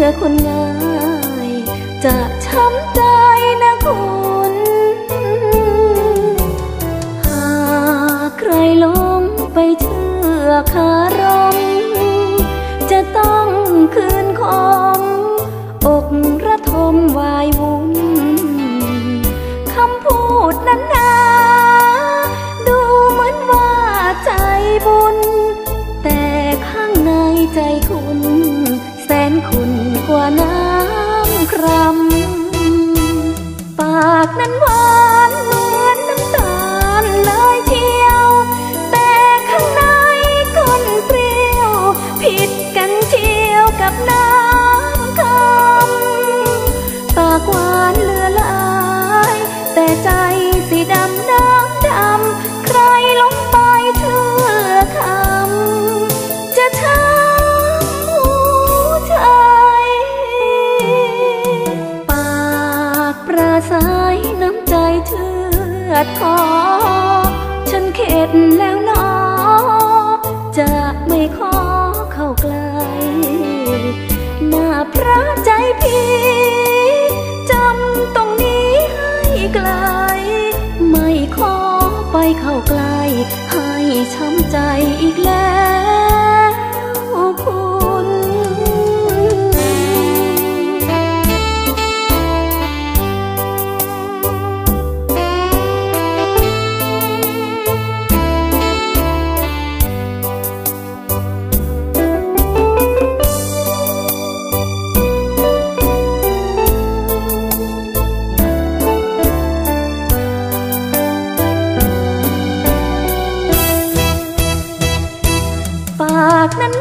ชื่อคนง่าย จะช้ำใจนะคุณหากใครลงไปเชื่อคารม จะต้องคืนคมอกระทมวายวุ่นคำพูดนั้นนาดูเหมือนว่าใจบุญ แต่ข้างในใจคุณ นคุณกว่าน้ำครำปากนั้นหวานเหมือนน้ำตาลเลยเทียว แต่ข้างในก้นเปรี้ยว ผิดกันเชียวกับน้ำคำปากหวานเหลือหลาย แต่ใจ อดคอ ฉันเข็ดแล้วนอ จะไม่ขอเข้าใกล้หน้าพระใจพี่จำตรงนี้ให้ไกล ไม่ขอไปเข้าใกล้ ให้ช้ำใจอีกแล้วคุณ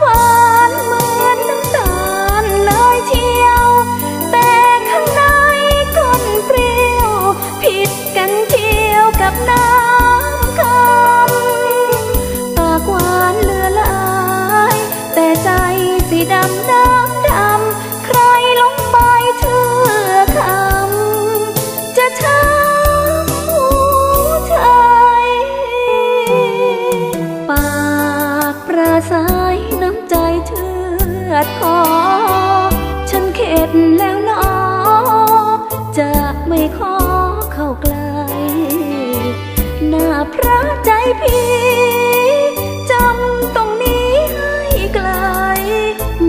ากนั้นหวานเหมือนน้ำตาลเลยเชียว แต่ข้างในก้นเปรี้ยว ผิดกันเชียวกับน้ำคำปากหวานเลือหลาย แต่ใจสีดำน้ำดำใครลงไปเชื่อคำ จะช้ำหัวใจปากปราศัย อดคอ ฉันเข็ดแล้วนอ จะไม่ขอเข้าใกล้หน้าพระใจพี่จำตรงนี้ให้ไกล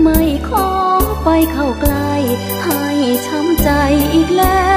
ไม่ขอไปเข้าใกล้ ให้ช้ำใจอีกแล้ว